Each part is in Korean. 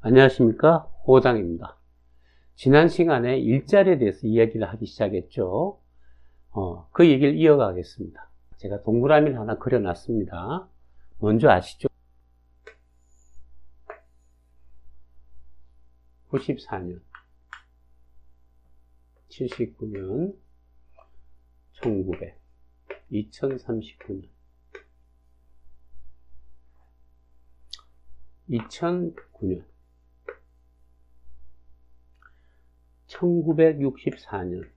안녕하십니까? 호당입니다. 지난 시간에 일자리에 대해서 이야기를 하기 시작했죠. 어, 그 얘기를 이어가겠습니다. 제가 동그라미를 하나 그려놨습니다. 먼저 아시죠? 94년 79년 1900 2039년. 2009년 1964년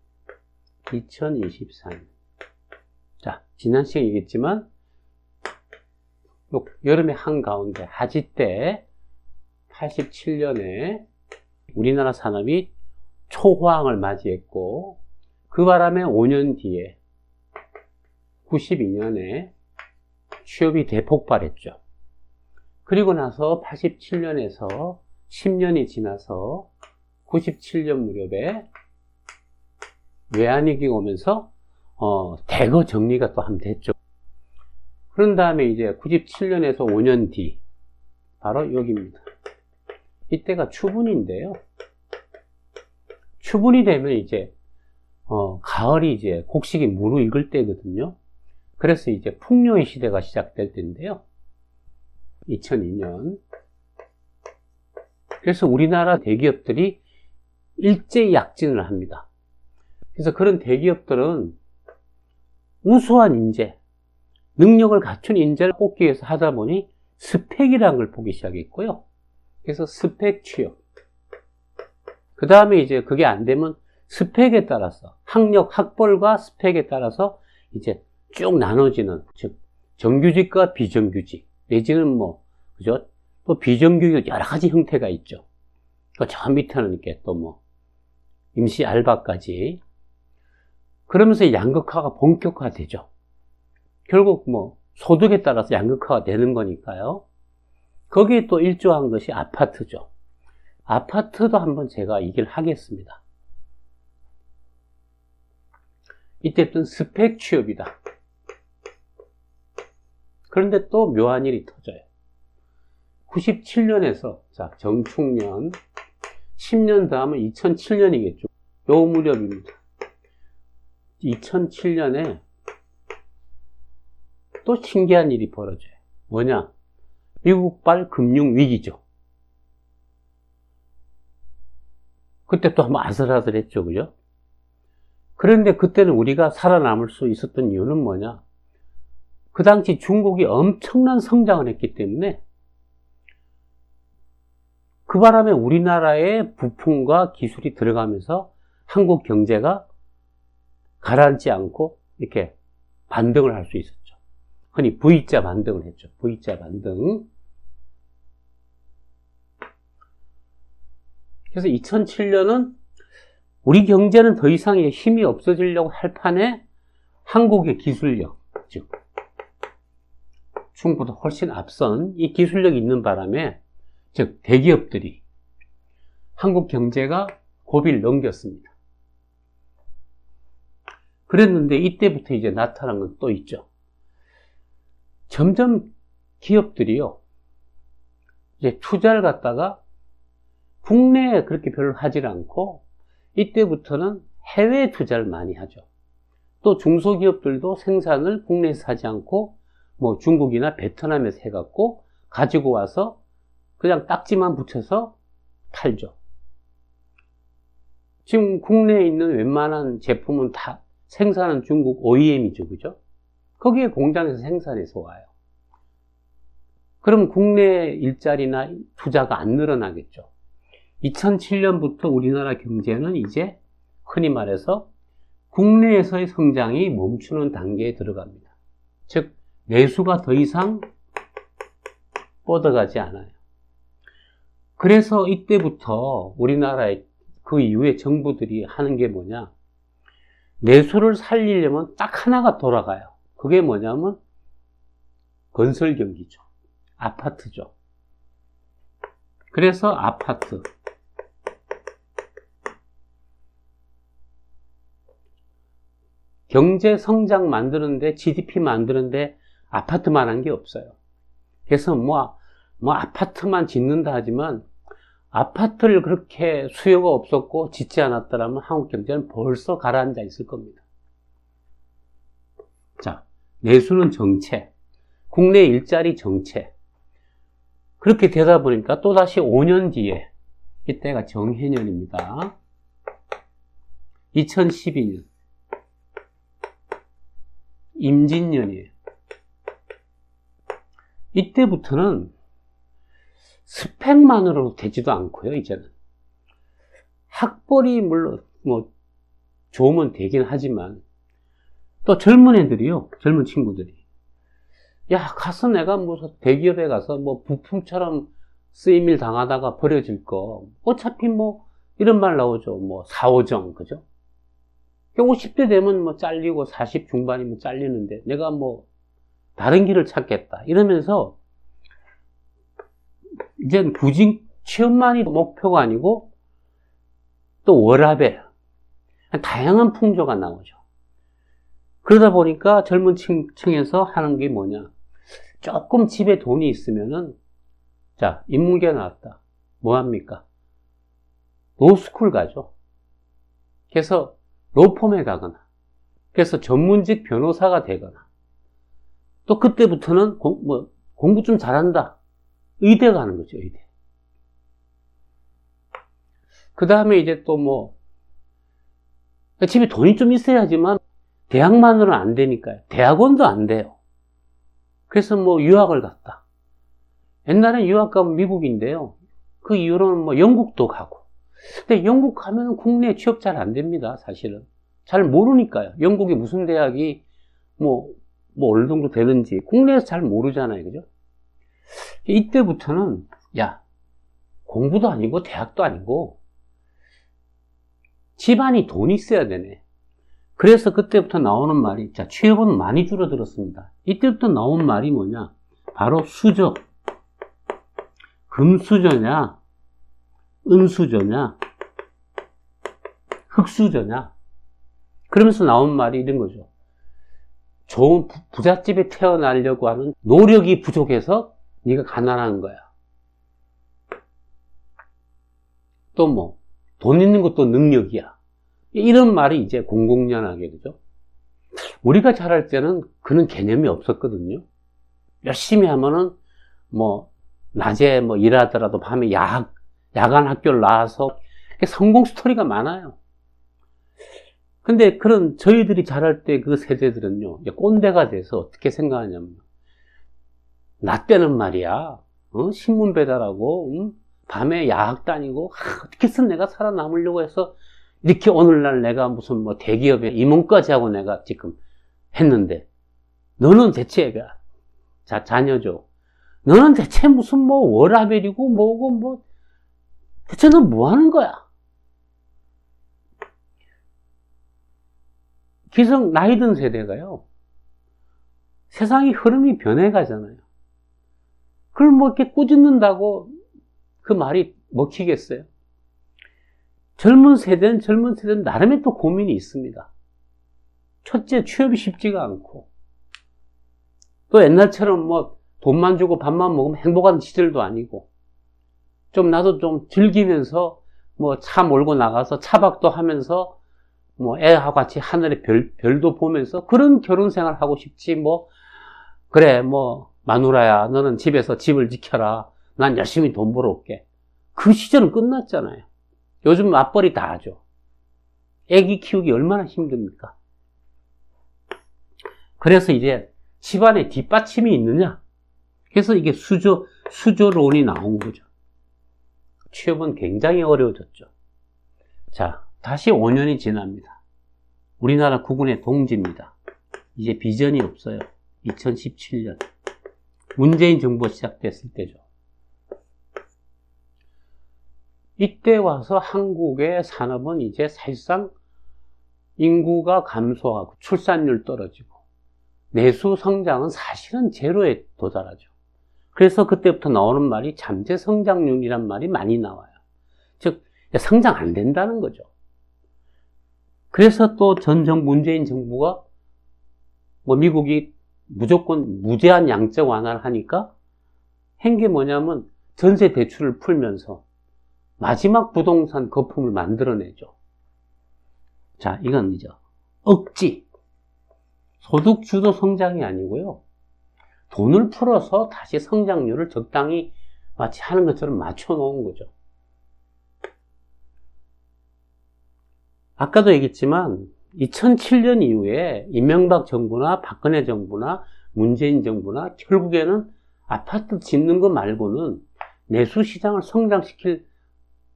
2024년 자 지난 시간에 얘기했지만 여름의 한가운데 하지 때 87년에 우리나라 산업이 초호황을 맞이했고 그 바람에 5년 뒤에 92년에 취업이 대폭발했죠. 그리고 나서 87년에서 10년이 지나서 97년 무렵에 외환위기가 오면서 어, 대거 정리가 또 한번 됐죠. 그런 다음에 이제 97년에서 5년 뒤 바로 여기입니다. 이때가 추분인데요. 추분이 되면 이제 어, 가을이 이제 곡식이 무르익을 때거든요. 그래서 이제 풍요의 시대가 시작될 때인데요. 2002년. 그래서 우리나라 대기업들이 일제 약진을 합니다. 그래서 그런 대기업들은 우수한 인재, 능력을 갖춘 인재를 뽑기 위해서 하다 보니 스펙이라는 걸 보기 시작했고요. 그래서 스펙 취업. 그 다음에 이제 그게 안 되면 스펙에 따라서 학력, 학벌과 스펙에 따라서 이제 쭉 나눠지는 즉 정규직과 비정규직 내지는 뭐 그죠? 또 비정규직 여러 가지 형태가 있죠. 저 밑에는 이렇게 또 뭐 임시 알바까지 그러면서 양극화가 본격화되죠. 결국 뭐 소득에 따라서 양극화가 되는 거니까요. 거기에 또 일조한 것이 아파트죠. 아파트도 한번 제가 얘기를 하겠습니다. 이때부터는 스펙 취업이다. 그런데 또 묘한 일이 터져요. 97년에서, 자, 정축년, 10년 다음은 2007년이겠죠. 요 무렵입니다. 2007년에 또 신기한 일이 벌어져요. 뭐냐? 미국발 금융위기죠. 그때 또 한번 아슬아슬했죠. 그죠? 그런데 그때는 우리가 살아남을 수 있었던 이유는 뭐냐? 그 당시 중국이 엄청난 성장을 했기 때문에 그 바람에 우리나라의 부품과 기술이 들어가면서 한국 경제가 가라앉지 않고 이렇게 반등을 할 수 있었죠. 흔히 V자 반등을 했죠. V자 반등. 그래서 2007년은 우리 경제는 더 이상 힘이 없어지려고 할 판에 한국의 기술력, 즉 중국보다 훨씬 앞선 이 기술력이 있는 바람에 즉 대기업들이 한국 경제가 고비를 넘겼습니다. 그랬는데 이때부터 이제 나타난 건 또 있죠. 점점 기업들이요. 이제 투자를 갖다가 국내에 그렇게 별로 하질 않고 이때부터는 해외 투자를 많이 하죠. 또 중소기업들도 생산을 국내에서 하지 않고 뭐 중국이나 베트남에서 해갖고 가지고 와서 그냥 딱지만 붙여서 팔죠. 지금 국내에 있는 웬만한 제품은 다 생산은 중국 OEM이죠. 그죠? 거기에 공장에서 생산해서 와요. 그럼 국내 일자리나 투자가 안 늘어나겠죠. 2007년부터 우리나라 경제는 이제 흔히 말해서 국내에서의 성장이 멈추는 단계에 들어갑니다. 즉, 내수가 더 이상 뻗어가지 않아요. 그래서 이때부터 우리나라의 그 이후에 정부들이 하는 게 뭐냐. 내수를 살리려면 딱 하나가 돌아가요. 그게 뭐냐면 건설 경기죠. 아파트죠. 그래서 아파트. 경제 성장 만드는데 GDP 만드는데 아파트만 한 게 없어요. 그래서 뭐, 뭐 아파트만 짓는다 하지만 아파트를 그렇게 수요가 없었고 짓지 않았더라면 한국 경제는 벌써 가라앉아 있을 겁니다. 자, 내수는 정체, 국내 일자리 정체. 그렇게 되다 보니까 또다시 5년 뒤에, 이때가 정해년입니다. 2012년. 임진년이에요. 이때부터는 스펙만으로 되지도 않고요, 이제는. 학벌이 물론 뭐 좋으면 되긴 하지만 또 젊은 애들이요, 젊은 친구들이. 야, 가서 내가 무슨 대기업에 가서 뭐 부품처럼 쓰임일 당하다가 버려질 거. 어차피 뭐 이런 말 나오죠. 뭐 사오정, 그죠? 50대 되면 뭐 잘리고 40 중반이면 잘리는데 내가 뭐 다른 길을 찾겠다. 이러면서 이제 구직 취업만이 목표가 아니고 또 워라벨 다양한 풍조가 나오죠. 그러다 보니까 젊은 층에서 하는 게 뭐냐? 조금 집에 돈이 있으면은 자 인문계 나왔다. 뭐 합니까? 로스쿨 가죠. 그래서 로펌에 가거나 그래서 전문직 변호사가 되거나 또 그때부터는 공, 뭐, 공부 좀 잘한다. 의대 가는 거죠, 의대. 그 다음에 이제 또 뭐, 집에 돈이 좀 있어야지만 대학만으로는 안 되니까요. 대학원도 안 돼요. 그래서 뭐 유학을 갔다. 옛날엔 유학 가면 미국인데요. 그 이후로는 뭐 영국도 가고. 근데 영국 가면 국내 취업 잘 안 됩니다, 사실은. 잘 모르니까요. 영국이 무슨 대학이 뭐, 뭐 어느 정도 되는지 국내에서 잘 모르잖아요. 그죠? 이때부터는, 야, 공부도 아니고 대학도 아니고 집안이 돈이 있어야 되네. 그래서 그때부터 나오는 말이, 자, 취업은 많이 줄어들었습니다. 이때부터 나온 말이 뭐냐? 바로 수저. 금수저냐? 은수저냐? 흑수저냐? 그러면서 나온 말이 이런 거죠. 좋은 부잣집에 태어나려고 하는 노력이 부족해서 네가 가난한 거야. 또 뭐, 돈 있는 것도 능력이야. 이런 말이 이제 공공연하게, 그죠? 우리가 자랄 때는 그런 개념이 없었거든요. 열심히 하면은, 뭐, 낮에 뭐 일하더라도 밤에 야학, 야간 학교를 나와서 성공 스토리가 많아요. 근데 그런 저희들이 자랄 때 그 세대들은요, 꼰대가 돼서 어떻게 생각하냐면, 나 때는 말이야, 어? 신문 배달하고, 응? 밤에 야학 다니고, 하, 어떻게든 내가 살아남으려고 해서, 이렇게 오늘날 내가 무슨 뭐 대기업에 임원까지 하고 내가 지금 했는데, 너는 대체, 자, 자녀죠. 너는 대체 무슨 뭐 워라벨이고 뭐고 뭐, 대체 너 뭐 하는 거야? 기성 나이 든 세대가요. 세상이 흐름이 변해가잖아요. 그걸 뭐 이렇게 꾸짖는다고 그 말이 먹히겠어요? 젊은 세대는 젊은 세대는 나름의 또 고민이 있습니다. 첫째, 취업이 쉽지가 않고, 또 옛날처럼 뭐 돈만 주고 밥만 먹으면 행복한 시절도 아니고, 좀 나도 좀 즐기면서 뭐 차 몰고 나가서 차박도 하면서 뭐 애하고 같이 하늘의 별, 별도 보면서 그런 결혼 생활 하고 싶지 뭐 그래 뭐 마누라야 너는 집에서 집을 지켜라 난 열심히 돈 벌어올게 그 시절은 끝났잖아요 요즘 맞벌이 다 하죠 애기 키우기 얼마나 힘듭니까 그래서 이제 집안에 뒷받침이 있느냐 그래서 이게 수조 수조론이 나온 거죠 취업은 굉장히 어려워졌죠 자 다시 5년이 지납니다. 우리나라 국군의 동지입니다. 이제 비전이 없어요. 2017년. 문재인 정부 시작됐을 때죠. 이때 와서 한국의 산업은 이제 사실상 인구가 감소하고 출산율 떨어지고 내수 성장은 사실은 제로에 도달하죠. 그래서 그때부터 나오는 말이 잠재 성장률이란 말이 많이 나와요. 즉, 성장 안 된다는 거죠. 그래서 또 전 정 문재인 정부가 뭐 미국이 무조건 무제한 양적 완화를 하니까 한 게 뭐냐면 전세 대출을 풀면서 마지막 부동산 거품을 만들어내죠. 자, 이건 이제 억지. 소득 주도 성장이 아니고요. 돈을 풀어서 다시 성장률을 적당히 마치 하는 것처럼 맞춰 놓은 거죠. 아까도 얘기했지만 2007년 이후에 이명박 정부나 박근혜 정부나 문재인 정부나 결국에는 아파트 짓는 것 말고는 내수 시장을 성장시킬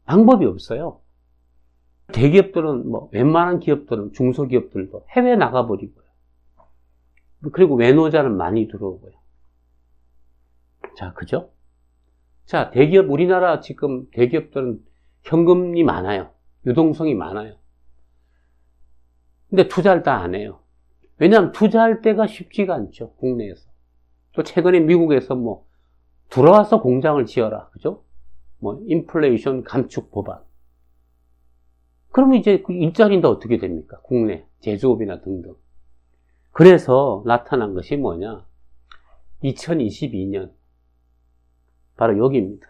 방법이 없어요. 대기업들은 뭐 웬만한 기업들은 중소기업들도 해외 나가버리고요. 그리고 외노자는 많이 들어오고요. 자, 그죠? 자, 대기업, 우리나라 지금 대기업들은 현금이 많아요. 유동성이 많아요. 근데 투자를 다 안 해요. 왜냐하면 투자할 때가 쉽지가 않죠. 국내에서. 또 최근에 미국에서 뭐 들어와서 공장을 지어라. 그죠? 뭐 인플레이션 감축 법안. 그러면 이제 그 일자리인데 어떻게 됩니까? 국내 제조업이나 등등. 그래서 나타난 것이 뭐냐? 2022년 바로 여기입니다.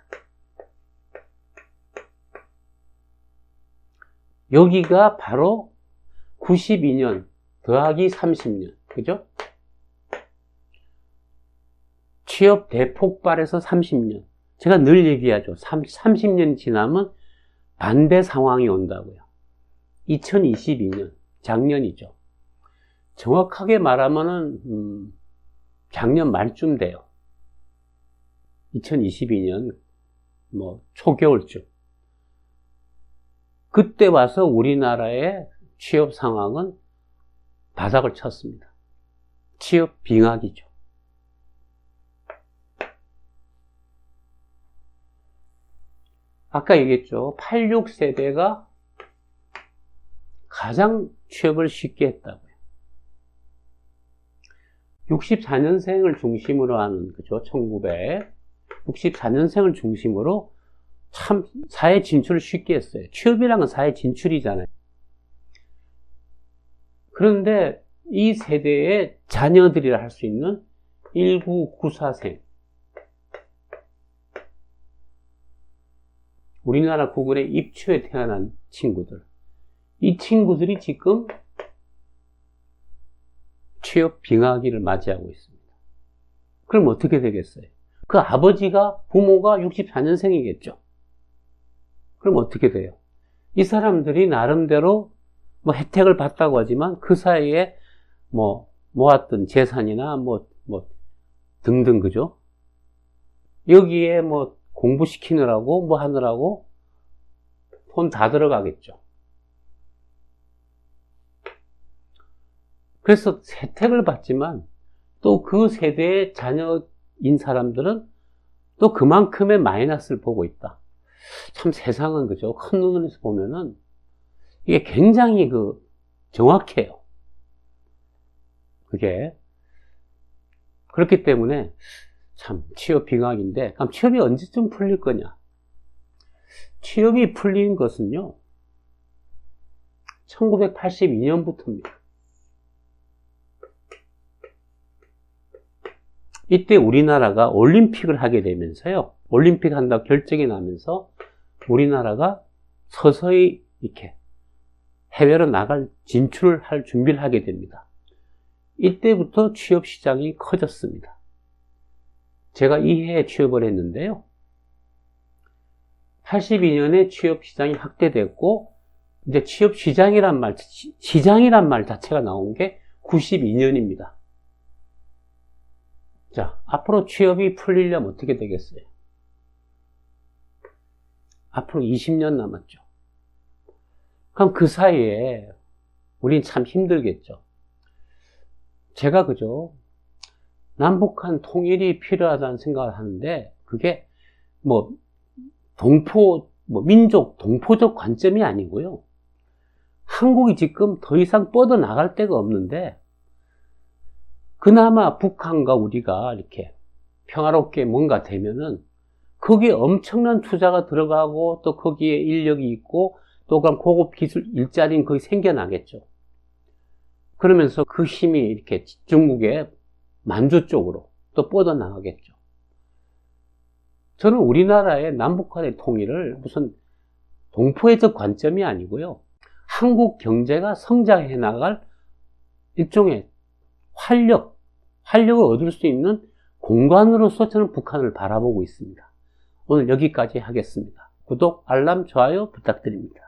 여기가 바로 92년 더하기 30년. 그죠? 취업 대폭발에서 30년. 제가 늘 얘기하죠. 30 년 지나면 반대 상황이 온다고요. 2022년, 작년이죠. 정확하게 말하면은, 음, 작년 말쯤 돼요. 2022년, 뭐, 초겨울쯤. 그때 와서 우리나라의 취업 상황은 바닥을 쳤습니다. 취업 빙하기죠. 아까 얘기했죠. 86세대가 가장 취업을 쉽게 했다고요. 64년생을 중심으로 하는, 그죠? 1964년생을 중심으로 참 사회 진출을 쉽게 했어요. 취업이란 건 사회 진출이잖아요. 그런데 이 세대의 자녀들이라 할 수 있는 1994생. 우리나라 국군에 입초에 태어난 친구들. 이 친구들이 지금 취업 빙하기를 맞이하고 있습니다. 그럼 어떻게 되겠어요? 그 아버지가, 부모가 64년생이겠죠. 그럼 어떻게 돼요? 이 사람들이 나름대로 뭐 혜택을 받다고 하지만 그 사이에 뭐 모았던 재산이나 뭐, 뭐 등등 그죠? 여기에 뭐 공부시키느라고 뭐 하느라고 돈 다 들어가겠죠. 그래서 혜택을 받지만 또 그 세대의 자녀인 사람들은 또 그만큼의 마이너스를 보고 있다. 참 세상은 그죠. 큰 눈에서 보면은 이게 굉장히 그 정확해요. 그게 그렇기 때문에 참 취업 빙하인데 그럼 취업이 언제쯤 풀릴 거냐? 취업이 풀린 것은요. 1982년부터입니다. 이때 우리나라가 올림픽을 하게 되면서요. 올림픽 한다 결정이 나면서 우리나라가 서서히 이렇게 해외로 나갈 진출을 할 준비를 하게 됩니다. 이때부터 취업 시장이 커졌습니다. 제가 이 해에 취업을 했는데요. 82년에 취업 시장이 확대됐고 이제 취업 시장이란 말, 시장이란 말 자체가 나온 게 92년입니다. 자, 앞으로 취업이 풀리려면 어떻게 되겠어요? 앞으로 20년 남았죠. 그럼 그 사이에 우린 참 힘들겠죠. 제가 그죠? 남북한 통일이 필요하다는 생각을 하는데 그게 뭐 동포 뭐 민족 동포적 관점이 아니고요. 한국이 지금 더 이상 뻗어 나갈 데가 없는데 그나마 북한과 우리가 이렇게 평화롭게 뭔가 되면은 거기에 엄청난 투자가 들어가고 또 거기에 인력이 있고 또 그럼 고급 기술 일자리는 거기 생겨나겠죠. 그러면서 그 힘이 이렇게 중국의 만주 쪽으로 또 뻗어나가겠죠. 저는 우리나라의 남북한의 통일을 무슨 동포애적 관점이 아니고요. 한국 경제가 성장해 나갈 일종의 활력, 활력을 얻을 수 있는 공간으로서 저는 북한을 바라보고 있습니다. 오늘 여기까지 하겠습니다. 구독, 알람, 좋아요 부탁드립니다.